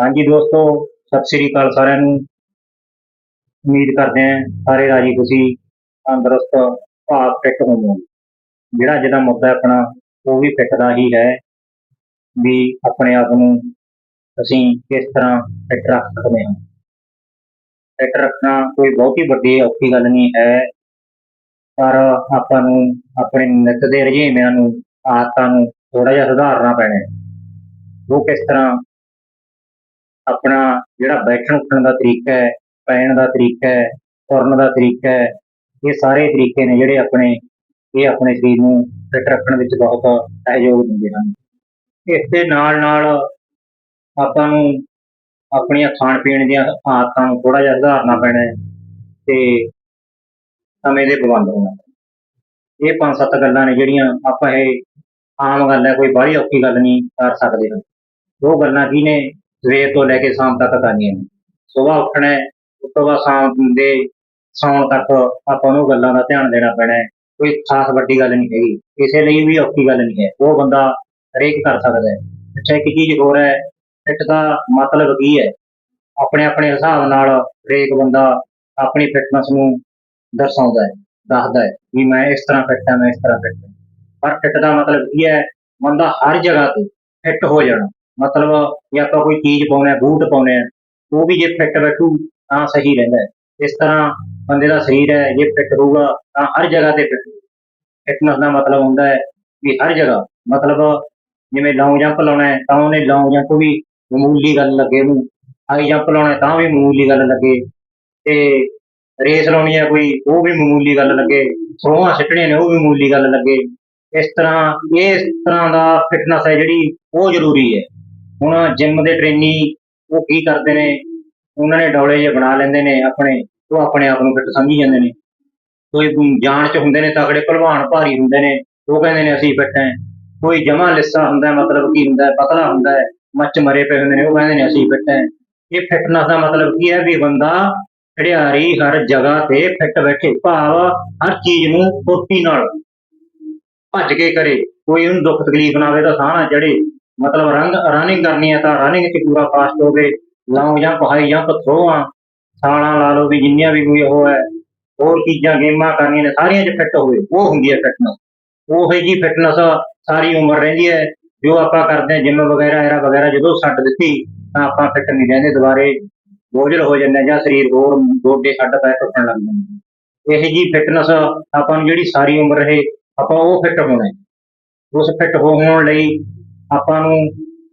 ਹਾਂਜੀ ਦੋਸਤੋ, ਸਤਿ ਸ੍ਰੀ ਅਕਾਲ ਸਾਰਿਆਂ ਨੂੰ। ਉਮੀਦ ਕਰਦੇ ਹਾਂ ਸਾਰੇ ਰਾਜੀ ਖੁਸ਼ੀ, ਤੰਦਰੁਸਤ, ਭਾਵ ਫਿੱਟ ਹੋਵੋ ਜਿਹੜਾ ਅੱਜ ਮੁੱਦਾ ਆਪਣਾ, ਉਹ ਵੀ ਫਿੱਟ ਦਾ ਹੀ ਹੈ ਵੀ ਆਪਣੇ ਆਪ ਨੂੰ ਅਸੀਂ ਕਿਸ ਤਰ੍ਹਾਂ ਫਿੱਟ ਰੱਖ ਸਕਦੇ ਹਾਂ। ਫਿੱਟ ਰੱਖਣਾ ਕੋਈ ਬਹੁਤ ਹੀ ਵੱਡੀ, ਔਖੀ ਗੱਲ ਨਹੀਂ ਹੈ। ਪਰ ਆਪਾਂ ਨੂੰ ਆਪਣੇ ਨਿੱਤ ਦੇ ਰੁਝੇਵਿਆਂ ਨੂੰ, ਆਦਤਾਂ ਨੂੰ ਥੋੜਾ ਜਿਹਾ ਸੁਧਾਰਨਾ ਪੈਣਾ ਹੈ। ਉਹ ਕਿਸ ਤਰ੍ਹਾਂ ਆਪਣਾ ਜਿਹੜਾ ਬੈਠਣ ਉੱਠਣ ਦਾ ਤਰੀਕਾ ਹੈ, ਪੈਣ ਦਾ ਤਰੀਕਾ ਹੈ, ਤੁਰਨ ਦਾ ਤਰੀਕਾ ਹੈ, ਇਹ ਸਾਰੇ ਤਰੀਕੇ ਨੇ ਜਿਹੜੇ ਆਪਣੇ, ਇਹ ਆਪਣੇ ਸਰੀਰ ਨੂੰ ਫਿੱਟ ਰੱਖਣ ਵਿੱਚ ਬਹੁਤ ਸਹਿਯੋਗ ਦਿੰਦੇ ਹਨ। ਇਸ ਦੇ ਨਾਲ ਨਾਲ ਆਪਾਂ ਨੂੰ ਆਪਣੀਆਂ ਖਾਣ ਪੀਣ ਦੀਆਂ ਆਦਤਾਂ ਨੂੰ ਥੋੜਾ ਜਿਹਾ ਸੁਧਾਰਨਾ ਪੈਣਾ ਹੈ ਤੇ ਸਮੇਂ ਦੇ ਪਾਬੰਦ ਹੋਣਾ। ਇਹ ਪੰਜ ਸੱਤ ਗੱਲਾਂ ਨੇ ਜਿਹੜੀਆਂ ਆਪਾਂ ਇਹ ਆਮ ਗੱਲ ਹੈ, ਕੋਈ ਬਾਹਲੀ ਔਖੀ ਗੱਲ ਨਹੀਂ ਕਰ ਸਕਦੇ। ਹਾਂ ਉਹ ਗੱਲਾਂ ਕੀ ਨੇ? ਸਵੇਰ ਤੋਂ ਲੈ ਕੇ ਸ਼ਾਮ ਤੱਕ ਕਰਨੀਆਂ ਨੇ ਸਵੇਰ ਉੱਠਣਾ ਹੈ, ਉਸ ਤੋਂ ਬਾਅਦ ਸ਼ਾਮ ਦੇ ਸੌਣ ਤੱਕ ਆਪਾਂ ਨੂੰ ਗੱਲਾਂ ਦਾ ਧਿਆਨ ਦੇਣਾ ਪੈਣਾ ਹੈ। ਕੋਈ ਖਾਸ ਵੱਡੀ ਗੱਲ ਨਹੀਂ ਹੈਗੀ। ਕਿਸੇ ਲਈ ਵੀ ਔਖੀ ਗੱਲ ਨਹੀਂ ਹੈ। ਉਹ ਬੰਦਾ ਹਰੇਕ ਕਰ ਸਕਦਾ ਹੈ। ਅੱਛਾ ਇੱਕ ਚੀਜ਼ ਹੋਰ ਹੈ ਫਿੱਟ ਦਾ ਮਤਲਬ ਕੀ ਹੈ? ਆਪਣੇ ਆਪਣੇ ਹਿਸਾਬ ਨਾਲ ਹਰੇਕ ਬੰਦਾ ਆਪਣੀ ਫਿਟਨੈਸ ਨੂੰ ਦਰਸਾਉਂਦਾ ਹੈ ਦੱਸਦਾ ਹੈ ਵੀ ਮੈਂ ਇਸ ਤਰ੍ਹਾਂ ਫਿੱਟ ਹਾਂ ਮੈਂ ਇਸ ਤਰ੍ਹਾਂ ਫਿੱਟ ਹਾਂ। ਪਰ ਫਿੱਟ ਦਾ ਮਤਲਬ ਕੀ ਹੈ? ਬੰਦਾ ਹਰ ਜਗ੍ਹਾ ਤੇ ਫਿੱਟ ਹੋ ਜਾਣਾ। ਮਤਲਬ ਜੇ ਆਪਾਂ ਕੋਈ ਚੀਜ਼ ਪਾਉਣਾ ਬੂਟ ਪਾਉਣੇ ਆ, ਉਹ ਵੀ ਜੇ ਫਿੱਟ ਬੈਠੂ ਤਾਂ ਸਹੀ ਰਹਿੰਦਾ ਹੈ। ਇਸ ਤਰ੍ਹਾਂ ਬੰਦੇ ਦਾ ਸਰੀਰ ਹੈ, ਜੇ ਫਿੱਟ ਹੋਊਗਾ ਤਾਂ ਹਰ ਜਗ੍ਹਾ ਤੇ ਫਿੱਟ ਫਿਟਨੈਸ ਦਾ ਮਤਲਬ ਹੁੰਦਾ ਹੈ ਵੀ ਹਰ ਜਗ੍ਹਾ, ਮਤਲਬ ਜਿਵੇਂ ਲੌਂਗ ਜੰਪ ਲਾਉਣਾ ਹੈ ਤਾਂ ਉਹਨੇ ਲੌਂਗ ਜੰਪ ਵੀ ਮਾਮੂਲੀ ਗੱਲ ਲੱਗੇ ਉਹਨੂੰ ਹਾਈ ਜੰਪ ਲਾਉਣਾ ਤਾਂ ਵੀ ਮਾਮੂਲੀ ਗੱਲ ਲੱਗੇ, ਤੇ ਰੇਸ ਲਾਉਣੀ ਹੈ ਕੋਈ, ਉਹ ਵੀ ਮਾਮੂਲੀ ਗੱਲ ਲੱਗੇ ਥਰੋਆਂ ਸਿੱਟਣੀਆਂ ਨੇ, ਉਹ ਵੀ ਮਾਮੂਲੀ ਗੱਲ ਲੱਗੇ। ਇਸ ਤਰ੍ਹਾਂ ਇਹ ਇਸ ਤਰ੍ਹਾਂ ਦਾ ਫਿਟਨੈਸ ਹੈ ਜਿਹੜੀ ਉਹ ਜ਼ਰੂਰੀ ਹੈ। ਹੁਣ ਜਿਮ ਦੇ ਟ੍ਰੇਨੀ ਉਹ ਕੀ ਕਰਦੇ ਨੇ? ਉਹਨਾਂ ਨੇ ਡੌਲੇ ਜੇ ਬਣਾ ਲੈਂਦੇ ਨੇ ਆਪਣੇ, ਉਹ ਆਪਣੇ ਆਪ ਨੂੰ ਫਿੱਟ ਸਮਝੀ ਜਾਂਦੇ ਨੇ। ਕੋਈ ਜਾਣ ਚ ਹੁੰਦੇ ਨੇ ਤਗੜੇ ਭਲਵਾਨ ਭਾਰੀ ਹੁੰਦੇ ਨੇ। ਉਹ ਕਹਿੰਦੇ ਨੇ ਅਸੀਂ ਫਿੱਟ ਹਾਂ। ਕੋਈ ਜਮਾ ਲਿੱਸਾ ਹੁੰਦਾ, ਮਤਲਬ ਕੀ ਹੁੰਦਾ, ਪਤਲਾ ਹੁੰਦਾ, ਮੱਚ ਮਰੇ ਪਏ ਹੁੰਦੇ ਨੇ, ਉਹ ਕਹਿੰਦੇ ਨੇ ਅਸੀਂ ਫਿੱਟ ਹਾਂ। ਇਹ ਫਿਟਨੈਸ ਦਾ ਮਤਲਬ ਕੀ ਹੈ ਵੀ ਬੰਦਾ ਖੜਿਆਰੀ ਹਰ ਜਗ੍ਹਾ ਤੇ ਫਿੱਟ ਬੈਠੇ, ਭਾਵ ਹਰ ਚੀਜ਼ ਨੂੰ ਫੁਰਤੀ ਨਾਲ। ਭੱਜ ਕੇ ਕਰੇ, ਕੋਈ ਉਹਨੂੰ ਦੁੱਖ ਤਕਲੀਫ ਨਾ ਆਵੇ ਤਾਂ ਸਾਹ ਨਾ ਚੜੇ ਮਤਲਬ ਰੰਗ ਰਨਿੰਗ ਕਰਨੀ ਹੈ ਤਾਂ ਰਨਿੰਗ 'ਚ ਪੂਰਾ ਫਾਸਟ ਹੋਵੇ ਲੌਂਗ ਜੰਪ ਹਾਈ ਜੰਪ ਥਰੋਆਂ ਛਾਲਾਂ ਲਾ ਲਓ ਵੀ ਜਿੰਨੀਆਂ ਵੀ ਕੋਈ ਉਹ ਹੈ, ਹੋਰ ਚੀਜ਼ਾਂ ਗੇਮਾਂ ਕਰਨੀਆਂ ਨੇ, ਸਾਰੀਆਂ 'ਚ ਫਿੱਟ ਹੋਵੇ, ਉਹ ਹੁੰਦੀ ਹੈ ਫਿਟਨੈਸ ਉਹ ਹੈ ਜੀ ਫਿਟਨੈਸ ਸਾਰੀ ਉਮਰ ਰਹਿੰਦੀ ਹੈ, ਜੋ ਆਪਾਂ ਕਰਦੇ ਹਾਂ ਜਿਮ ਵਗੈਰਾ, ਐਰਾ ਵਗੈਰਾ ਜਦੋਂ ਛੱਡ ਦਿੱਤੀ, ਤਾਂ ਆਪਾਂ ਫਿੱਟ ਨਹੀਂ ਰਹਿੰਦੇ, ਦੁਬਾਰੇ ਬੋਝਲ ਹੋ ਜਾਂਦੇ ਜਾਂ ਸਰੀਰ ਹੋਰ ਗੋਡੇ ਛੱਡ ਪੈ ਟੁੱਟਣ ਲੱਗ ਜਾਂਦੇ ਇਹ ਜੀ ਫਿਟਨੈਸ ਆਪਾਂ ਨੂੰ ਜਿਹੜੀ ਸਾਰੀ ਉਮਰ ਰਹੇ, ਆਪਾਂ ਉਹ ਫਿੱਟ ਹੋਣਾ ਉਸ ਫਿੱਟ ਹੋਣ ਲਈ ਆਪਾਂ ਨੂੰ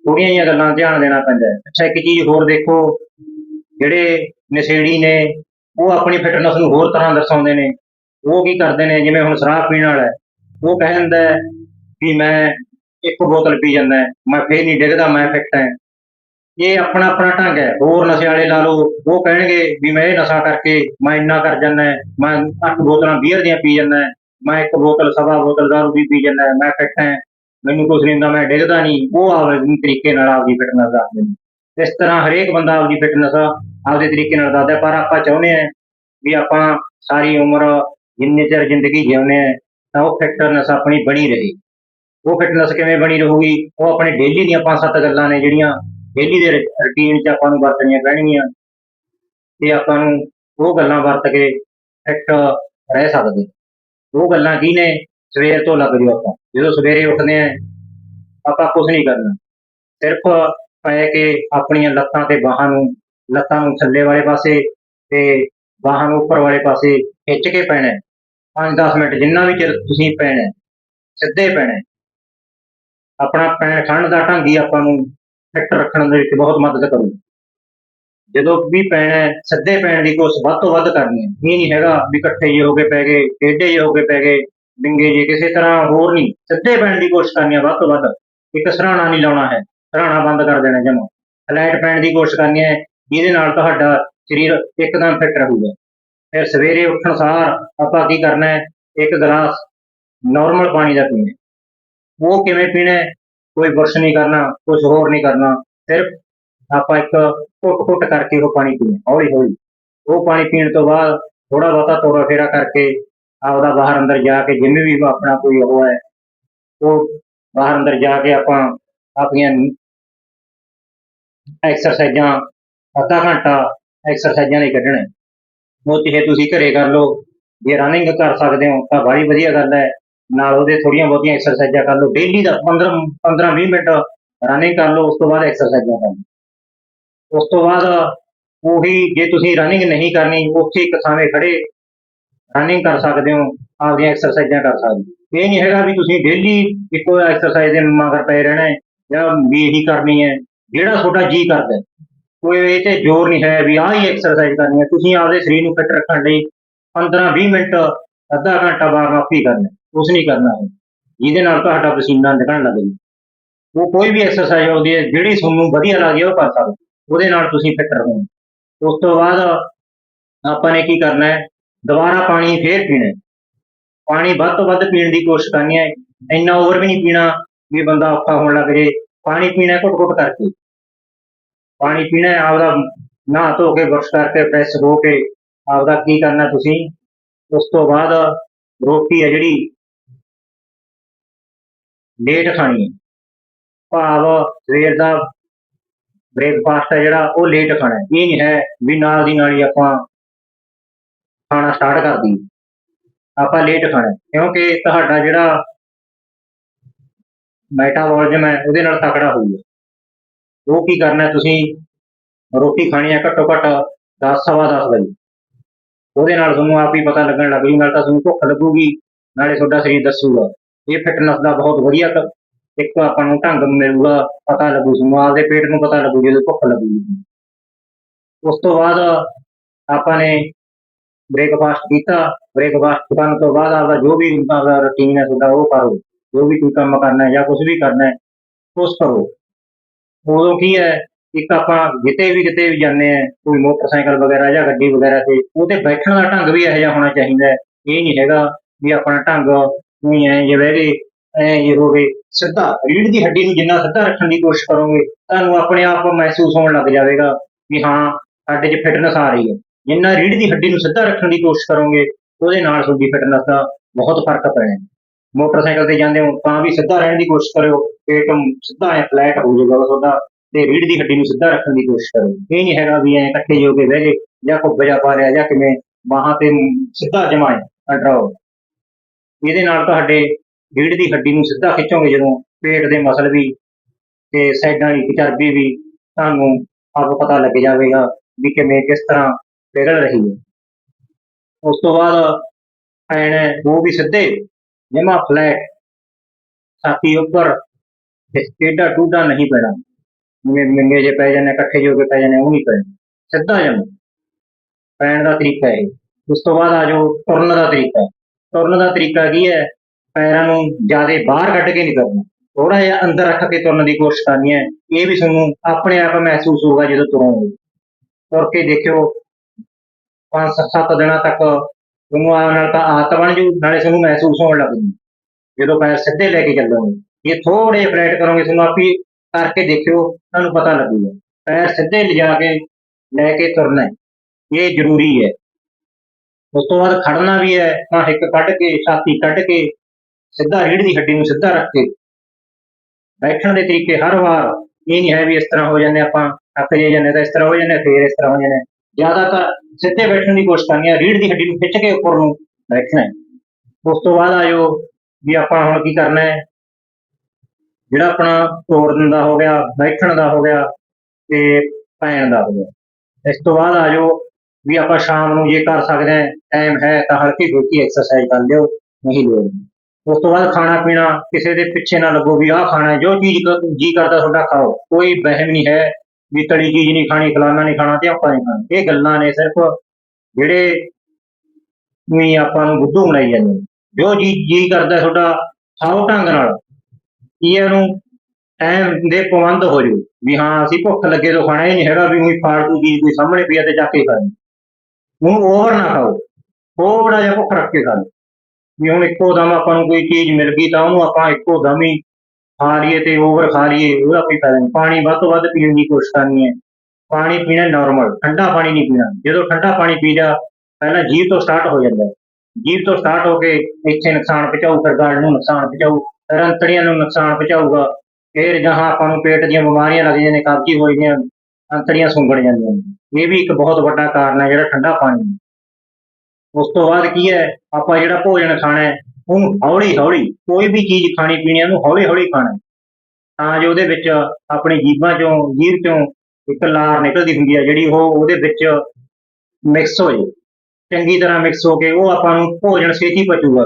ਥੋੜੀਆਂ ਜਿਹੀਆਂ ਗੱਲਾਂ ਧਿਆਨ ਦੇਣਾ ਪੈਂਦਾ ਹੈ। ਅੱਛਾ, ਇੱਕ ਚੀਜ਼ ਹੋਰ ਦੇਖੋ, ਜਿਹੜੇ ਨਸ਼ੇੜੀ ਨੇ, ਉਹ ਆਪਣੀ ਫਿਟਨੈਸ ਨੂੰ ਹੋਰ ਤਰ੍ਹਾਂ ਦਰਸਾਉਂਦੇ ਨੇ। ਉਹ ਕੀ ਕਰਦੇ ਨੇ, ਜਿਵੇਂ ਹੁਣ ਸ਼ਰਾਬ ਪੀਣ ਵਾਲਾ ਹੈ, ਉਹ ਕਹਿ ਦਿੰਦਾ ਹੈ ਵੀ ਮੈਂ ਇੱਕ ਬੋਤਲ ਪੀ ਜਾਂਦਾ ਮੈਂ ਫੇਰ ਨਹੀਂ ਡਿੱਗਦਾ, ਮੈਂ ਫਿੱਟ ਹਾਂ। ਇਹ ਆਪਣਾ ਆਪਣਾ ਢੰਗ ਹੈ, ਹੋਰ ਨਸ਼ੇ ਵਾਲੇ ਲਾ ਲਓ, ਉਹ ਕਹਿਣਗੇ ਵੀ ਮੈਂ ਇਹ ਨਸ਼ਾ ਕਰਕੇ ਮੈਂ ਇੰਨਾ ਕਰ ਜਾਂਦਾ ਮੈਂ ਅੱਠ ਬੋਤਲਾਂ ਬੀਅਰ ਦੀਆਂ ਪੀ ਜਾਂਦਾ ਮੈਂ ਇੱਕ ਬੋਤਲ, ਸਵਾ ਬੋਤਲ ਦਾਰੂ ਦੀ ਪੀ ਜਾਂਦਾ ਮੈਂ ਫਿੱਟ ਹਾਂ। ਮੈਨੂੰ ਕੁਛ ਨਹੀਂ ਹੁੰਦਾ, ਮੈਂ ਡਿੱਗਦਾ ਨਹੀਂ। ਉਹ ਆਪਦੇ ਤਰੀਕੇ ਨਾਲ ਆਪਦੀ ਫਿਟਨੈਸ ਦੱਸਦੇ ਨੇ। ਇਸ ਤਰ੍ਹਾਂ ਹਰੇਕ ਬੰਦਾ ਆਪਦੀ ਫਿਟਨੈਸ ਆਪਦੇ ਤਰੀਕੇ ਨਾਲ ਦੱਸਦਾ, ਪਰ ਆਪਾਂ ਚਾਹੁੰਦੇ ਹਾਂ ਵੀ ਆਪਾਂ ਸਾਰੀ ਉਮਰ ਜਿੰਨੇ ਚਿਰ ਜ਼ਿੰਦਗੀ ਜਿਉਂਦੇ ਹਾਂ, ਤਾਂ ਉਹ ਫਿਟਨੈਸ ਆਪਣੀ ਬਣੀ ਰਹੇ। ਉਹ ਫਿਟਨੈਸ ਕਿਵੇਂ ਬਣੀ ਰਹੂਗੀ? ਉਹ ਆਪਣੇ ਡੇਲੀ ਦੀਆਂ ਪੰਜ ਸੱਤ ਗੱਲਾਂ ਨੇ ਜਿਹੜੀਆਂ ਡੇਲੀ ਦੇ ਰੁਟੀਨ 'ਚ ਆਪਾਂ ਨੂੰ ਵਰਤਣੀਆਂ ਪੈਣਗੀਆਂ। ਤੇ ਆਪਾਂ ਨੂੰ ਉਹ ਗੱਲਾਂ ਵਰਤ ਕੇ ਫਿੱਟ ਰਹਿ ਸਕਦੇ। ਉਹ ਗੱਲਾਂ ਕੀ ਨੇ? ਸਵੇਰ ਤੋਂ ਲੱਗ ਜਾਓ ਆਪਾਂ। ਜਦੋਂ ਸਵੇਰੇ ਉੱਠਦੇ ਆਂ, ਆਪਾਂ ਕੁਝ ਨਹੀਂ ਕਰਨਾ। ਸਿਰਫ ਪੈ ਕੇ ਆਪਣੀਆਂ ਲੱਤਾਂ ਤੇ ਬਾਹਾਂ ਨੂੰ, ਲੱਤਾਂ ਨੂੰ ਥੱਲੇ ਵਾਲੇ ਪਾਸੇ ਤੇ ਬਾਹਾਂ ਨੂੰ ਉੱਪਰ ਵਾਲੇ ਪਾਸੇ ਖਿੱਚ ਕੇ ਪੈਣਾ ਹੈ। 5-10 ਮਿੰਟ ਜਿੰਨਾ ਵੀ ਚਿਰ ਤੁਸੀਂ ਪੈਣਾ ਸਿੱਧੇ ਪੈਣਾ ਆਪਣਾ ਪੈਰ ਖੜਨ ਦਾ ਢੰਗ ਹੀ ਆਪਾਂ ਨੂੰ ਫਿੱਟ ਰੱਖਣ ਦੇ ਵਿੱਚ ਬਹੁਤ ਮਦਦ ਕਰੂ ਜਦੋਂ ਵੀ ਪੈਣਾ ਸਿੱਧੇ ਪੈਣ ਦੀ ਕੋਸ਼ਿਸ਼ ਵੱਧ ਤੋਂ ਵੱਧ ਕਰਨੀ ਹੈ। ਇਹ ਨਹੀਂ ਹੈਗਾ ਵੀ ਇਕੱਠੇ ਜਿਹੇ ਹੋ ਕੇ ਪੈ ਗਏ, ਟੇਢੇ ਜਿਹੇ ਹੋ ਕੇ ਪੈ ਗਏ। ਡਿੰਗੇ ਜੇ ਕਿਸੇ ਤਰ੍ਹਾਂ ਹੋਰ ਨਹੀਂ, ਸਿੱਧੇ ਪੈਣ ਦੀ ਕੋਸ਼ਿਸ਼ ਕਰਨੀ ਹੈ ਵੱਧ ਤੋਂ ਵੱਧ। ਇੱਕ ਸਰਾਣਾ ਨਹੀਂ ਲਾਉਣਾ ਹੈ, ਸਰਾਣਾ ਬੰਦ ਕਰ ਦੇਣਾ ਜਮਾ। ਫਲੈਟ ਪੈਣ ਦੀ ਕੋਸ਼ਿਸ਼ ਕਰਨੀ ਹੈ, ਜਿਹਦੇ ਨਾਲ ਤੁਹਾਡਾ ਸਰੀਰ ਇੱਕਦਮ ਫਿੱਟ ਰਹੂਗਾ। ਫਿਰ ਸਵੇਰੇ ਉੱਠਣ ਸਾਰ ਆਪਾਂ ਕੀ ਕਰਨਾ ਹੈ, ਇੱਕ ਗਲਾਸ ਨਾਰਮਲ ਪਾਣੀ ਦਾ ਪੀਣਾ ਉਹ ਕਿਵੇਂ ਪੀਣਾ ਕੋਈ ਬੁਰਸ਼ ਨਹੀਂ ਕਰਨਾ ਕੁਝ ਹੋਰ ਨਹੀਂ ਕਰਨਾ, ਸਿਰਫ ਆਪਾਂ ਇੱਕ ਘੁੱਟ ਘੁੱਟ ਕਰਕੇ ਉਹ ਪਾਣੀ ਪੀਣਾ ਹੌਲੀ ਹੌਲੀ ਉਹ ਪਾਣੀ ਪੀਣ ਤੋਂ ਬਾਅਦ ਥੋੜਾ ਬਹੁਤਾ ਤੋਰਾ ਫੇਰਾ ਕਰਕੇ ਆਪਦਾ ਬਾਹਰ ਅੰਦਰ ਜਾ ਕੇ ਜਿੰਨੇ ਵੀ ਆਪਣਾ ਕੋਈ ਉਹ ਹੈ, ਉਹ ਬਾਹਰ ਅੰਦਰ ਜਾ ਕੇ ਆਪਾਂ ਆਪਣੀਆਂ ਐਕਸਰਸਾਈਜ਼ਾਂ ਅੱਧਾ ਘੰਟਾ ਐਕਸਰਸਾਈਜ਼ਾਂ ਲਈ ਕੱਢਣਾ। ਉਹ ਚਾਹੇ ਤੁਸੀਂ ਘਰੇ ਕਰ ਲਓ, ਜੇ ਰਨਿੰਗ ਕਰ ਸਕਦੇ ਹੋ, ਤਾਂ ਬੜੀ ਵਧੀਆ ਗੱਲ ਹੈ। ਨਾਲ ਉਹਦੇ ਥੋੜੀਆਂ ਬਹੁਤੀਆਂ ਐਕਸਰਸਾਈਜ਼ਾਂ ਕਰ ਲਓ। ਡੇਲੀ ਦਾ 15 15 20 ਮਿੰਟ ਰਨਿੰਗ ਕਰ ਲਓ, ਉਸ ਤੋਂ ਬਾਅਦ ਐਕਸਰਸਾਈਜ਼ਾਂ ਕਰ ਲਓ। ਉਸ ਤੋਂ ਬਾਅਦ ਉਹੀ ਜੇ ਤੁਸੀਂ ਰਨਿੰਗ ਨਹੀਂ ਕਰਨੀ, ਉੱਥੇ ਇੱਕ ਥਾਵੇਂ ਖੜੇ ਰਨਿੰਗ ਕਰ ਸਕਦੇ ਹੋ, ਆਪਦੀਆਂ ਐਕਸਰਸਾਈਜ਼ਾਂ ਕਰ ਸਕਦੇ ਹੋ ਇਹ ਨਹੀਂ ਹੈਗਾ ਵੀ ਤੁਸੀਂ ਡੇਲੀ ਇੱਕੋ ਐਕਸਰਸਾਈਜ਼ ਦੇ ਮਗਰ ਪਏ ਰਹਿਣਾ ਹੈ, ਜਾਂ ਵੀ ਇਹੀ ਕਰਨੀ ਹੈ, ਜਿਹੜਾ ਤੁਹਾਡਾ ਜੀ ਕਰਦਾ ਹੈ। ਕੋਈ ਇਹ ਤੇ ਜ਼ੋਰ ਨਹੀਂ ਹੈ ਵੀ ਆਹ ਹੀ ਐਕਸਰਸਾਈਜ਼ ਕਰਨੀ ਹੈ, ਤੁਸੀਂ ਆਪਦੇ ਸਰੀਰ ਨੂੰ ਫਿੱਟ ਰੱਖਣ ਲਈ 15-20 ਮਿੰਟ, ਅੱਧਾ ਘੰਟਾ ਵਾਰਮ ਅਪ ਹੀ ਕਰਨਾ ਉਸ ਨਹੀਂ ਕਰਨਾ ਹੈ ਜਿਹਦੇ ਨਾਲ ਤੁਹਾਡਾ ਪਸੀਨਾ ਨਿਕਲਣ ਲੱਗ ਜਾਵੇ ਉਹ ਕੋਈ ਵੀ ਐਕਸਰਸਾਈਜ਼ ਹੁੰਦੀ ਹੈ, ਜਿਹੜੀ ਤੁਹਾਨੂੰ ਵਧੀਆ ਲੱਗਦੀ ਹੈ, ਉਹ ਕਰ ਸਕਦੇ ਹੋ। ਉਹਦੇ ਨਾਲ ਤੁਸੀਂ ਫਿੱਟ ਰਹੋਗੇ ਉਸ ਤੋਂ ਬਾਅਦ ਆਪਾਂ ਨੇ ਕੀ ਕਰਨਾ ਹੈ ਦੁਬਾਰਾ ਪਾਣੀ ਫੇਰ ਪੀਣਾ ਪਾਣੀ ਵੱਧ ਤੋਂ ਵੱਧ ਪੀਣ ਦੀ ਕੋਸ਼ਿਸ਼ ਕਰਨੀ ਹੈ। ਇੰਨਾ ਓਵਰ ਵੀ ਨਹੀਂ ਪੀਣਾ ਵੀ ਬੰਦਾ ਔਖਾ ਹੋਣ ਲੱਗ ਜੇ ਪਾਣੀ ਪੀਣਾ ਘੁੱਟ ਘੁੱਟ ਕਰਕੇ। ਪਾਣੀ ਪੀਣਾ ਆਪਦਾ ਨਹਾ ਧੋ ਕੇ, ਬਰਸ਼ ਕਰਕੇ ਫਰੈਸ਼ ਹੋ ਕੇ ਆਪਦਾ ਕੀ ਕਰਨਾ ਤੁਸੀਂ? ਉਸ ਤੋਂ ਬਾਅਦ ਰੋਟੀ ਹੈ ਜਿਹੜੀ ਲੇਟ ਖਾਣੀ ਹੈ। ਭਾਵ ਸਵੇਰ ਦਾ ਬ੍ਰੇਕਫਾਸਟ ਹੈ ਜਿਹੜਾ, ਉਹ ਲੇਟ ਖਾਣਾ ਇਹ ਨਹੀਂ ਹੈ ਵੀ ਨਾਲ ਦੀ ਨਾਲ ਹੀ ਆਪਾਂ ਖਾਣਾ ਸਟਾਰਟ ਕਰ ਦਈਏ। ਆਪਾਂ ਲੇਟ ਖਾਣਾ ਕਿਉਂਕਿ ਤੁਹਾਡਾ ਜਿਹੜਾ ਮੈਟਾਬੋਲਿਜ਼ਮ ਹੈ, ਉਹਦੇ ਨਾਲ ਤਕੜਾ ਹੋਊਗਾ ਉਹ ਕੀ ਕਰਨਾ ਤੁਸੀਂ? ਰੋਟੀ ਖਾਣੀ ਹੈ ਘੱਟੋ ਘੱਟ 10 ਸਵਾ 10 ਵਜੇ। ਉਹਦੇ ਨਾਲ ਤੁਹਾਨੂੰ ਆਪ ਹੀ ਪਤਾ ਲੱਗਣ ਲੱਗ ਜੂ, ਨਾਲ ਤਾਂ ਤੁਹਾਨੂੰ ਭੁੱਖ ਲੱਗੂਗੀ, ਨਾਲੇ ਤੁਹਾਡਾ ਸਰੀਰ ਦੱਸੂਗਾ। ਇਹ ਫਿਟਨੈਸ ਦਾ ਬਹੁਤ ਵਧੀਆ ਇੱਕ ਆਪਾਂ ਨੂੰ ਢੰਗ ਮਿਲੂਗਾ, ਪਤਾ ਲੱਗੂ ਤੁਹਾਨੂੰ, ਆਪਦੇ ਪੇਟ ਨੂੰ ਪਤਾ ਲੱਗੂ ਜਦੋਂ ਭੁੱਖ ਲੱਗੂਗੀ। ਉਸ ਤੋਂ ਬਾਅਦ ਆਪਾਂ ਨੇ ਬ੍ਰੇਕਫਾਸਟ ਕੀਤਾ ਬ੍ਰੇਕਫਾਸਟ ਕਰਨ ਤੋਂ ਬਾਅਦ ਆਪਦਾ ਜੋ ਵੀ ਆਪਦਾ ਰੁਟੀਨ ਹੈ ਤੁਹਾਡਾ ਉਹ ਕਰੋ। ਜੋ ਵੀ ਕੋਈ ਕੰਮ ਕਰਨਾ ਹੈ ਜਾਂ ਕੁਝ ਵੀ ਕਰਨਾ ਹੈ, ਉਸ ਕਰੋ। ਉਦੋਂ ਕੀ ਹੈ, ਇੱਕ ਆਪਾਂ ਜਿੱਤੇ ਵੀ ਕਿਤੇ ਵੀ ਜਾਂਦੇ ਆ ਕੋਈ ਮੋਟਰਸਾਈਕਲ ਵਗੈਰਾ ਜਾਂ ਗੱਡੀ ਵਗੈਰਾ ਤੇ, ਉਹਦੇ ਬੈਠਣ ਦਾ ਢੰਗ ਵੀ ਇਹੋ ਜਿਹਾ ਹੋਣਾ ਚਾਹੀਦਾ ਹੈ। ਇਹ ਨਹੀਂ ਹੈਗਾ ਵੀ ਆਪਣਾ ਢੰਗ ਨਹੀਂ ਐ ਜਿਵੇਂ ਕਿ ਐ ਜੇ ਹੋਵੇ ਸਿੱਧਾ ਰੀੜ ਦੀ ਹੱਡੀ ਨੂੰ ਜਿੰਨਾ ਸਿੱਧਾ ਰੱਖਣ ਦੀ ਕੋਸ਼ਿਸ਼ ਕਰੋਗੇ, ਤੁਹਾਨੂੰ ਆਪਣੇ ਆਪ ਮਹਿਸੂਸ ਹੋਣ ਲੱਗ ਜਾਵੇਗਾ ਵੀ ਹਾਂ, ਸਾਡੇ 'ਚ ਫਿਟਨੈਸ ਆ ਰਹੀ ਹੈ। ਜਿੰਨਾ ਰੀੜ ਦੀ ਹੱਡੀ ਨੂੰ ਸਿੱਧਾ ਰੱਖਣ ਦੀ ਕੋਸ਼ਿਸ਼ ਕਰੋਗੇ, ਉਹਦੇ ਨਾਲ ਤੁਹਾਡੀ ਫਿਟਨੈਸ ਦਾ ਬਹੁਤ ਫ਼ਰਕ ਪੈਣਾ ਮੋਟਰਸਾਈਕਲ ਤੇ ਜਾਂਦੇ ਹੋ ਤਾਂ ਵੀ ਸਿੱਧਾ ਰਹਿਣ ਦੀ ਕੋਸ਼ਿਸ਼ ਕਰਿਓ ਪੇਟ ਸਿੱਧਾ ਐ ਫਲੈਟ ਹੋ ਜਾਊਗਾ ਤੁਹਾਡਾ ਤੇ ਰੀੜ ਦੀ ਹੱਡੀ ਨੂੰ ਸਿੱਧਾ ਰੱਖਣ ਦੀ ਕੋਸ਼ਿਸ਼ ਕਰੋ ਇਹ ਨਹੀਂ ਹੈਗਾ ਵੀ ਐ ਇਕੱਠੇ ਹੋ ਕੇ ਬਹਿ ਗਏ ਜਾਂ ਕੁੱਬ ਜਾ ਪਾ ਲਿਆ ਜਾਂ ਕਿਵੇਂ, ਬਾਹਾਂ ਤੇ ਸਿੱਧਾ ਜਮਾਏ ਅਡਰਾਓ ਇਹਦੇ ਨਾਲ ਤੁਹਾਡੇ ਰੀੜ ਦੀ ਹੱਡੀ ਨੂੰ ਸਿੱਧਾ ਖਿੱਚੋਗੇ ਜਦੋਂ ਪੇਟ ਦੇ ਮਸਲ ਵੀ ਤੇ ਸਾਈਡਾਂ ਦੀ ਚਰਬੀ ਵੀ ਤੁਹਾਨੂੰ ਆਪ ਪਤਾ ਲੱਗ ਜਾਵੇਗਾ ਵੀ ਕਿਵੇਂ, ਕਿਸ ਤਰ੍ਹਾਂ ਵਿਗੜ ਰਹੀ ਹੈ। ਉਸ ਤੋਂ ਬਾਅਦ ਐਨ ਉਹ ਵੀ ਸਿੱਧੇ ਜਮਾ ਫਲੈਟ ਛਾਤੀ ਉੱਪਰ ਤੇ ਟੇਢਾ ਨਹੀਂ ਪੈਣਾ। ਜਿਵੇਂ ਮਿੰਗੇ ਜੇ ਪੈ ਜਾਂਦੇ, ਇਕੱਠੇ ਜੋ ਕੇ ਪੈ ਜਾਂਦੇ, ਉਹ ਨਹੀਂ ਪੈਣਾ। ਸਿੱਧਾ ਜਮ ਪੈਣ ਦਾ ਤਰੀਕਾ ਇਹ। ਉਸ ਤੋਂ ਬਾਅਦ ਆ ਜਾਓ, ਤੁਰਨ ਦਾ ਤਰੀਕਾ। ਤੁਰਨ ਦਾ ਤਰੀਕਾ ਕੀ ਹੈ? ਪੈਰਾਂ ਨੂੰ ਜ਼ਿਆਦਾ ਬਾਹਰ ਕੱਢ ਕੇ ਨਹੀਂ ਕਰਨਾ। ਥੋੜਾ ਜਿਹਾ ਅੰਦਰ ਰੱਖ ਕੇ ਤੁਰਨ ਦੀ ਕੋਸ਼ਿਸ਼ ਕਰਨੀ ਹੈ। ਇਹ ਵੀ ਤੁਹਾਨੂੰ ਆਪਣੇ ਆਪ ਮਹਿਸੂਸ ਹੋਊਗਾ ਜਦੋਂ ਤੁਰੋਗੇ। ਤੁਰ ਕੇ ਦੇਖਿਓ ਪੰਜ ਸੱਤ ਸੱਤ ਦਿਨਾਂ ਤੱਕ ਤੁਹਾਨੂੰ ਆ ਨਾਲ ਤਾਂ ਆਦਤ ਬਣ ਜੂ, ਨਾਲੇ ਤੁਹਾਨੂੰ ਮਹਿਸੂਸ ਹੋਣ ਲੱਗ ਜੂ। ਜਦੋਂ ਪੈਰ ਸਿੱਧੇ ਲੈ ਕੇ ਚੱਲੋਗੇ ਇਹ ਥੋੜੇ ਫਲੈਟ ਕਰੋਗੇ ਤੁਹਾਨੂੰ ਆਪੀ ਕਰਕੇ ਦੇਖਿਓ, ਤੁਹਾਨੂੰ ਪਤਾ ਲੱਗੂਗਾ। ਪੈਰ ਸਿੱਧੇ ਲਿਜਾ ਕੇ ਲੈ ਕੇ ਤੁਰਨਾ ਇਹ ਜ਼ਰੂਰੀ ਹੈ। ਉਸ ਤੋਂ ਬਾਅਦ ਖੜਨਾ ਵੀ ਹੈ, ਤਾਂ ਇੱਕ ਕੱਢ ਕੇ, ਛਾਤੀ ਕੱਢ ਕੇ, ਸਿੱਧਾ ਰੀੜ ਦੀ ਹੱਡੀ ਨੂੰ ਸਿੱਧਾ ਰੱਖ ਕੇ। ਬੈਠਣ ਦੇ ਤਰੀਕੇ ਹਰ ਵਾਰ ਇਹ ਨਹੀਂ ਹੈ ਵੀ ਇਸ ਤਰ੍ਹਾਂ ਹੋ ਜਾਂਦੇ ਆਪਾਂ, ਥੱਕ ਜੇ ਜਾਂਦੇ ਤਾਂ ਇਸ ਤਰ੍ਹਾਂ ਹੋ ਜਾਂਦੇ ਫੇਰ ਇਸ ਤਰ੍ਹਾਂ ਹੋ ਜਾਂਦੇ ਜ਼ਿਆਦਾਤਰ ਸਿੱਧੇ ਬੈਠਣ ਦੀ ਕੋਸ਼ਿਸ਼ ਕਰਨੀ ਹੈ ਰੀੜ ਦੀ ਹੱਡੀ ਨੂੰ ਖਿੱਚ ਕੇ ਉੱਪਰ ਨੂੰ ਬੈਠਣਾ ਹੈ। ਉਸ ਤੋਂ ਬਾਅਦ ਆਇਓ ਵੀ ਆਪਾਂ ਹੁਣ ਕੀ ਕਰਨਾ ਹੈ। ਜਿਹੜਾ ਆਪਣਾ ਤੋੜਨ ਦਾ ਹੋ ਗਿਆ, ਬੈਠਣ ਦਾ ਹੋ ਗਿਆ ਤੇ ਪੈਣ ਦਾ ਹੋ ਗਿਆ। ਇਸ ਤੋਂ ਬਾਅਦ ਆਜੋ ਵੀ ਆਪਾਂ ਸ਼ਾਮ ਨੂੰ ਜੇ ਕਰ ਸਕਦੇ ਹਾਂ ਟਾਈਮ ਹੈ ਤਾਂ ਹਲਕੀ ਫੁਲਕੀ ਐਕਸਰਸਾਈਜ਼ ਕਰ ਲਿਓ, ਨਹੀਂ ਲੋੜ। ਉਸ ਤੋਂ ਬਾਅਦ ਖਾਣਾ ਪੀਣਾ, ਕਿਸੇ ਦੇ ਪਿੱਛੇ ਨਾ ਲੱਗੋ ਵੀ ਆਹ ਖਾਣਾ ਜੋ ਚੀਜ਼ ਕ- ਜੀ ਕਰਦਾ ਤੁਹਾਡਾ ਖਾਓ। ਕੋਈ ਵਹਿਮ ਨਹੀਂ ਹੈ। ਵੀ ਤਲੀ ਚੀਜ਼ ਨਹੀਂ ਖਾਣੀ, ਫਲਾਨਾ ਨਹੀਂ ਖਾਣਾ ਤੇ ਆਪਾਂ ਨਹੀਂ ਖਾਣਾ। ਇਹ ਗੱਲਾਂ ਨੇ ਸਿਰਫ ਜਿਹੜੇ ਵੀ ਆਪਾਂ ਨੂੰ ਬੁੱਧੂ ਬਣਾਈ ਜਾਂਦੇ ਨੇ। ਜੋ ਜੀ ਜੀ ਕਰਦਾ ਤੁਹਾਡਾ ਖਾਓ ਢੰਗ ਨਾਲ, ਕੀ ਇਹਨੂੰ ਟਾਈਮ ਦੇ ਪਾਬੰਦ ਹੋ ਜਾਓ ਵੀ ਹਾਂ, ਅਸੀਂ ਭੁੱਖ ਲੱਗੇ ਤੋਂ ਖਾਣਾ ਹੀ ਨਹੀਂ ਹੈਗਾ, ਵੀ ਉਹੀ ਫਾਲਤੂ ਚੀਜ਼ ਕੋਈ ਸਾਹਮਣੇ ਪਿਆ ਤੇ ਜਾ ਕੇ ਖਾਣੀ ਉਹਨੂੰ ਓਵਰ ਨਾ ਖਾਓ। ਥੋੜਾ ਜਿਹਾ ਭੁੱਖ ਰੱਖ ਕੇ ਖਾ ਲਓ। ਵੀ ਹੁਣ ਇੱਕੋ ਦਮ ਆਪਾਂ ਨੂੰ ਕੋਈ ਚੀਜ਼ ਮਿਲ ਗਈ ਤਾਂ ਉਹਨੂੰ ਆਪਾਂ ਇੱਕੋ ਦਮ ਹੀ ਖਾ ਲਈਏ ਤੇ ਓਵਰ ਖਾ ਲਈਏ, ਉਹਦਾ ਕੋਈ ਫਾਇਦਾ ਨਹੀਂ। ਪਾਣੀ ਵੱਧ ਤੋਂ ਵੱਧ ਪੀਣ ਦੀ ਕੋਸ਼ਿਸ਼ ਕਰਨੀ ਹੈ। ਪਾਣੀ ਪੀਣਾ ਨਾਰਮਲ ਠੰਡਾ ਪਾਣੀ ਨਹੀਂ ਪੀਣਾ। ਜਦੋਂ ਠੰਡਾ ਪਾਣੀ ਪੀ ਜਾ ਪਹਿਲਾਂ ਜੀਭ ਤੋਂ ਸਟਾਰਟ ਹੋ ਜਾਂਦਾ ਜੀਭ ਤੋਂ ਸਟਾਰਟ ਹੋ ਕੇ ਇੱਥੇ ਨੁਕਸਾਨ ਪਹੁੰਚਾਊ, ਫਿਰ ਗਲ ਨੂੰ ਨੁਕਸਾਨ ਪਹੁੰਚਾਊ, ਰੰਤੜੀਆਂ ਨੂੰ ਨੁਕਸਾਨ ਪਹੁੰਚਾਊਗਾ। ਫਿਰ ਜਹਾਂ ਆਪਾਂ ਨੂੰ ਪੇਟ ਦੀਆਂ ਬਿਮਾਰੀਆਂ ਲੱਗ ਜਾਂਦੀਆਂ ਨੇ ਕਬਜੀ ਹੋ ਜਾਂਦੀਆਂ ਅੰਤੜੀਆਂ ਸੁੰਗੜ ਜਾਂਦੀਆਂ ਨੇ। ਇਹ ਵੀ ਇੱਕ ਬਹੁਤ ਵੱਡਾ ਕਾਰਨ ਹੈ ਜਿਹੜਾ ਠੰਡਾ ਪਾਣੀ ਉਸ ਤੋਂ ਬਾਅਦ ਕੀ ਹੈ, ਆਪਾਂ ਜਿਹੜਾ ਭੋਜਨ ਖਾਣਾ ਹੈ ਹੁਣ ਹੌਲੀ ਹੌਲੀ ਕੋਈ ਵੀ ਚੀਜ਼ ਖਾਣੀ ਪੀਣੀ ਉਹਨੂੰ ਹੌਲੀ ਹੌਲੀ ਖਾਣਾ। ਤਾਂ ਜੋ ਉਹਦੇ ਵਿੱਚ ਆਪਣੇ ਜੀਭਾਂ ਚੋਂ ਜੀਭ ਚੋਂ ਇੱਕ ਲਾਰ ਨਿਕਲਦੀ ਹੁੰਦੀ ਹੈ ਜਿਹੜੀ ਉਹ ਉਹਦੇ ਵਿੱਚ ਮਿਕਸ ਹੋ ਜੇ। ਚੰਗੀ ਤਰ੍ਹਾਂ ਮਿਕਸ ਹੋ ਕੇ ਉਹ ਆਪਾਂ ਨੂੰ ਭੋਜਨ ਛੇਤੀ ਪਚੂਗਾ।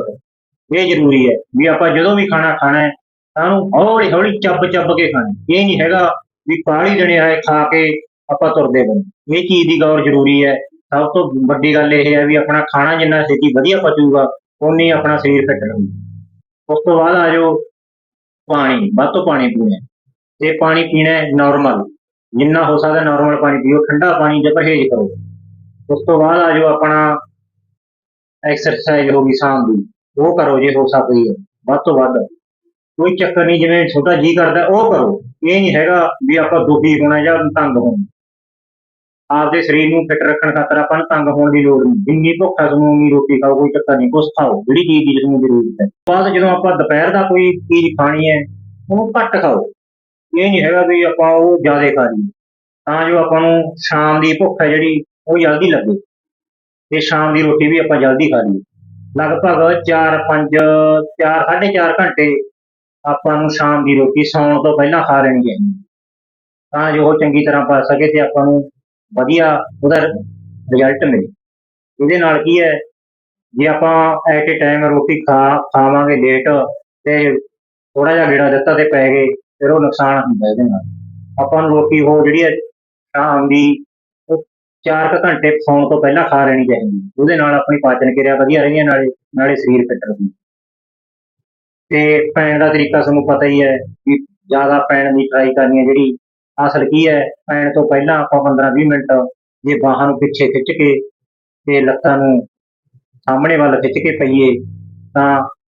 ਇਹ ਜ਼ਰੂਰੀ ਹੈ ਵੀ ਆਪਾਂ ਜਦੋਂ ਵੀ ਖਾਣਾ ਖਾਣਾ ਹੈ, ਤਾਂ ਉਹਨੂੰ ਹੌਲੀ ਹੌਲੀ ਚੱਬ ਚੱਬ ਕੇ ਖਾਣਾ। ਇਹ ਨਹੀਂ ਹੈਗਾ ਵੀ ਕਾਲੀ ਜਣੇ ਆਏ ਖਾ ਕੇ ਆਪਾਂ ਤੁਰਦੇ ਬਣੇ ਇਹ ਚੀਜ਼ ਦੀ ਗੌਰ ਜ਼ਰੂਰੀ ਹੈ। ਸਭ ਤੋਂ ਵੱਡੀ ਗੱਲ ਇਹ ਹੈ ਵੀ ਆਪਣਾ ਖਾਣਾ ਜਿੰਨਾ ਛੇਤੀ ਵਧੀਆ ਪਚੂਗਾ ਉਨੀ ਆਪਣਾ ਸਰੀਰ ਫਿੱਟ ਰਹੂਗਾ ਉਸ ਤੋਂ ਬਾਅਦ ਆ ਜਾਓ ਪਾਣੀ, ਵੱਧ ਤੋਂ ਪਾਣੀ ਪੀਣਾ। ਤੇ ਪਾਣੀ ਪੀਣਾ ਨਾਰਮਲ ਜਿੰਨਾ ਹੋ ਸਕਦਾ ਨਾਰਮਲ ਪਾਣੀ ਪੀਓ, ਠੰਡਾ ਪਾਣੀ ਜਾਂ ਪਰਹੇਜ਼ ਕਰੋ। ਉਸ ਤੋਂ ਬਾਅਦ ਆ ਜਾਓ ਆਪਣਾ ਐਕਸਰਸਾਈਜ਼ ਹੋ ਗਈ ਸ਼ਾਮ ਦੀ। ਉਹ ਕਰੋ ਜੇ ਹੋ ਸਕਦੀ ਹੈ, ਵੱਧ ਤੋਂ ਵੱਧ। ਕੋਈ ਚੱਕਰ ਨਹੀਂ, ਜਿਵੇਂ ਛੋਟਾ ਜੀ ਕਰਦਾ, ਉਹ ਕਰੋ। ਇਹ ਨਹੀਂ ਹੈਗਾ ਵੀ ਆਪਾਂ ਦੁਖੀ ਹੋਣਾ ਜਾਂ ਤੰਗ ਹੋਣਾ। ਆਪਦੇ ਸਰੀਰ ਨੂੰ ਫਿੱਟ ਰੱਖਣ ਖਾਤਰ ਆਪਾਂ ਨੂੰ ਤੰਗ ਹੋਣ ਦੀ ਲੋੜ ਨਹੀਂ। ਜਿੰਨੀ ਭੁੱਖ ਹੈ ਤੁਹਾਨੂੰ ਉਨੀ ਰੋਟੀ ਖਾਓ, ਕੋਈ ਚੱਕਰ ਨਹੀਂ, ਕੁਛ ਖਾਓ, ਜਿਹੜੀ ਚੀਜ਼ ਦੀ ਤੁਹਾਨੂੰ ਜ਼ਰੂਰਤ ਹੈ। ਬਾਅਦ ਜਦੋਂ ਆਪਾਂ ਦੁਪਹਿਰ ਦਾ ਕੋਈ ਚੀਜ਼ ਖਾਣੀ ਹੈ, ਉਹਨੂੰ ਘੱਟ ਖਾਓ। ਇਹ ਨਹੀਂ ਹੈਗਾ ਵੀ ਆਪਾਂ ਉਹ ਜ਼ਿਆਦਾ ਖਾ ਲਈਏ। ਤਾਂ ਜੋ ਆਪਾਂ ਨੂੰ ਸ਼ਾਮ ਦੀ ਭੁੱਖ ਹੈ ਜਿਹੜੀ, ਉਹ ਜਲਦੀ ਲੱਗੇ। ਤੇ ਸ਼ਾਮ ਦੀ ਰੋਟੀ ਵੀ ਆਪਾਂ ਜਲਦੀ ਖਾ ਲਈਏ। ਲਗਭਗ 4 5 4 4.5 ਘੰਟੇ ਆਪਾਂ ਨੂੰ ਸ਼ਾਮ ਦੀ ਰੋਟੀ ਸੌਣ ਤੋਂ ਪਹਿਲਾਂ ਖਾ ਲੈਣੀ ਚਾਹੀਦੀ ਹੈ। ਤਾਂ ਜੋ ਉਹ ਚੰਗੀ ਤਰ੍ਹਾਂ ਪਚ ਸਕੇ ਤੇ ਆਪਾਂ ਨੂੰ ਵਧੀਆ ਉਹਦਾ ਰਿਜ਼ਲਟ ਮਿਲੇ। ਇਹਦੇ ਨਾਲ ਕੀ ਹੈ, ਜੇ ਆਪਾਂ ਐਟ ਏ ਟਾਈਮ ਰੋਟੀ ਖਾ, ਖਾਵਾਂਗੇ ਲੇਟ ਤੇ ਥੋੜਾ ਜਿਹਾ ਗੇੜਾ ਦਿੱਤਾ ਤੇ ਪੈ ਗਏ, ਫਿਰ ਉਹ ਨੁਕਸਾਨ ਹੁੰਦਾ ਇਹਦੇ ਨਾਲ। ਆਪਾਂ ਨੂੰ ਰੋਟੀ ਉਹ ਜਿਹੜੀ ਹੈ, ਸ਼ਾਮ ਦੀ ਉਹ 4 ਘੰਟੇ ਸੌਣ ਤੋਂ ਪਹਿਲਾਂ ਖਾ ਲੈਣੀ ਚਾਹੀਦੀ। ਉਹਦੇ ਨਾਲ ਆਪਣੀ ਪਾਚਨ ਕਿਰਿਆ ਵਧੀਆ ਰਹਿੰਦੀ ਹੈ, ਨਾਲੇ ਨਾਲੇ ਸਰੀਰ ਫਿੱਟ ਰਹਿੰਦਾ ਤੇ ਪੈਣ ਦਾ ਤਰੀਕਾ ਸਾਨੂੰ ਪਤਾ ਹੀ ਹੈ ਵੀ ਜ਼ਿਆਦਾ ਪੈਣ ਦੀ ਟਰਾਈ ਕਰਨੀ ਹੈ ਜਿਹੜੀ ਅਸਲ ਕੀ ਹੈ? ਪੈਣ ਤੋਂ ਪਹਿਲਾਂ ਆਪਾਂ 15-20 ਮਿੰਟ ਜੇ ਬਾਹਾਂ ਨੂੰ ਪਿੱਛੇ ਖਿੱਚ ਕੇ ਤੇ ਲੱਤਾਂ ਨੂੰ ਸਾਹਮਣੇ ਵੱਲ ਖਿੱਚ ਕੇ ਪਈਏ, ਤਾਂ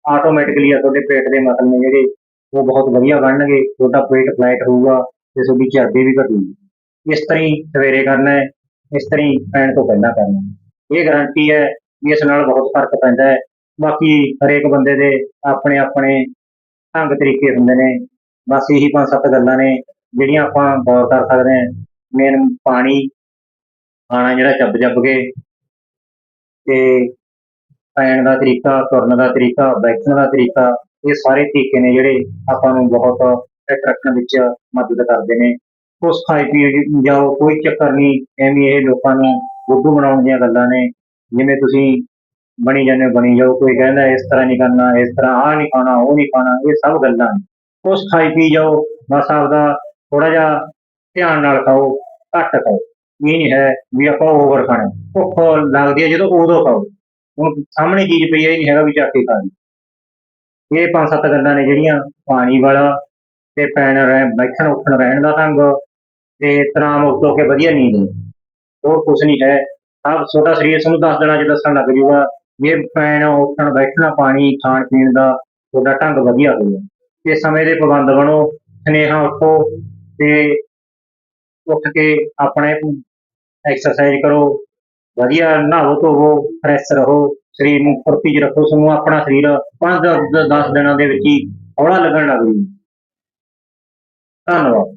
ਆਟੋਮੈਟਿਕਲੀ ਤੁਹਾਡੇ ਪੇਟ ਦੇ ਮਸਲ ਨੇ ਜਿਹੜੇ, ਉਹ ਬਹੁਤ ਵਧੀਆ ਬਣਨਗੇ, ਤੁਹਾਡਾ ਪੇਟ ਫਲੈਟ ਹੋਊਗਾ ਤੇ ਤੁਹਾਡੀ ਚਰਬੀ ਵੀ ਘਟੂਗੀ ਇਸ ਤਰ੍ਹਾਂ ਹੀ ਸਵੇਰੇ ਕਰਨਾ ਹੈ, ਇਸ ਤਰ੍ਹਾਂ ਹੀ ਪੈਣ ਤੋਂ ਪਹਿਲਾਂ ਕਰਨਾ ਹੈ। ਇਹ ਗਾਰੰਟੀ ਹੈ ਵੀ ਇਸ ਨਾਲ ਬਹੁਤ ਫ਼ਰਕ ਪੈਂਦਾ ਹੈ। ਬਾਕੀ ਹਰੇਕ ਬੰਦੇ ਦੇ ਆਪਣੇ ਆਪਣੇ ਢੰਗ ਤਰੀਕੇ ਹੁੰਦੇ ਨੇ, ਬਸ ਇਹੀ ਪੰਜ ਸੱਤ ਗੱਲਾਂ ਨੇ। ਜਿਹੜੀਆਂ ਆਪਾਂ ਗੌਰ ਕਰ ਸਕਦੇ ਹਾਂ ਮੇਨ ਪਾਣੀ ਖਾਣਾ ਜਿਹੜਾ ਚੱਬ ਚੱਬ ਕੇ ਤੇ ਪੈਣ ਦਾ ਤਰੀਕਾ ਤੁਰਨ ਦਾ ਤਰੀਕਾ ਬੈਠਣ ਦਾ ਤਰੀਕਾ ਇਹ ਸਾਰੇ ਤਰੀਕੇ ਨੇ ਜਿਹੜੇ ਆਪਾਂ ਨੂੰ ਬਹੁਤ ਫਿੱਟ ਰੱਖਣ ਵਿੱਚ ਮਦਦ ਕਰਦੇ ਨੇ। ਉਸ ਖਾਈ ਪੀ ਜਾਓ ਕੋਈ ਚੱਕਰ ਨਹੀਂ ਐਵੇਂ ਇਹ ਲੋਕਾਂ ਨੂੰ ਬੁੱਧੂ ਬਣਾਉਣ ਦੀਆਂ ਗੱਲਾਂ ਨੇ। ਜਿਵੇਂ ਤੁਸੀਂ ਬਣੀ ਜਾਂਦੇ ਹੋ, ਬਣੀ ਜਾਓ ਕੋਈ ਕਹਿੰਦਾ ਇਸ ਤਰ੍ਹਾਂ ਨਹੀਂ ਕਰਨਾ ਇਸ ਤਰ੍ਹਾਂ ਆਹ ਨਹੀਂ ਖਾਣਾ ਉਹ ਨਹੀਂ ਖਾਣਾ ਇਹ ਸਭ ਗੱਲਾਂ ਨੇ। ਕੁਛ ਖਾਈ ਪੀ ਜਾਓ ਬਸ ਆਪਦਾ ਥੋੜਾ ਜਿਹਾ ਧਿਆਨ ਨਾਲ ਖਾਓ, ਘੱਟ ਖਾਓ। ਇਹ ਨਹੀਂ ਹੈ ਵੀ ਆਪਾਂ ਓਵਰ ਖਾਣਾ। ਭੁੱਖ ਲੱਗਦੀ ਹੈ ਜਦੋਂ ਉਦੋਂ ਖਾਓ। ਹੁਣ ਸਾਹਮਣੇ ਚੀਜ਼ ਪਈ ਹੈ, ਇਹ ਨਹੀਂ ਹੈਗਾ ਵੀ ਚੱਕ ਕੇ ਖਾ ਲਈ। ਇਹ ਪੰਜ ਸੱਤ ਗੱਲਾਂ ਨੇ ਜਿਹੜੀਆਂ ਪਾਣੀ ਵਾਲਾ ਤੇ ਪੈਣ ਰਹਿ, ਬੈਠਣ ਉੱਠਣ ਰਹਿਣ ਦਾ ਢੰਗ ਤੇ ਤਰਾਮ ਮੁਕਤ ਕੇ ਵਧੀਆ ਨੀਂਦ ਹੋਰ ਕੁਛ ਨਹੀਂ ਹੈ। ਸਭ ਛੋਟਾ ਸਰੀਰ ਤੁਹਾਨੂੰ ਦੱਸ ਦਿਨਾਂ ਚ ਦੱਸਣ ਲੱਗ ਜੂਗਾ ਇਹ ਪੈਣ ਉੱਠਣ, ਬੈਠਣਾ, ਪਾਣੀ ਖਾਣ, ਪੀਣ ਦਾ ਤੁਹਾਡਾ ਢੰਗ ਵਧੀਆ ਹੋਊਗਾ। ਤੇ ਸਮੇਂ ਦੇ ਪਾਬੰਦ ਬਣੋ, ਸਨੇਹਾ ਉੱਠੋ ਤੇ ਉੱਠ ਕੇ ਆਪਣੇ ਐਕਸਰਸਾਈਜ਼ ਕਰੋ, ਵਧੀਆ ਨਹਾਓ ਧੋਵੋ ਫਰੈਸ਼ ਰਹੋ, ਸਰੀਰ ਨੂੰ ਫੁਰਤੀ 'ਚ ਰੱਖੋ ਤੁਹਾਨੂੰ ਆਪਣਾ ਸਰੀਰ 5 10 ਦਿਨਾਂ ਦੇ ਵਿੱਚ ਹੀ ਹੌਲਾ ਲੱਗਣ ਲੱਗ ਜੂ ਧੰਨਵਾਦ।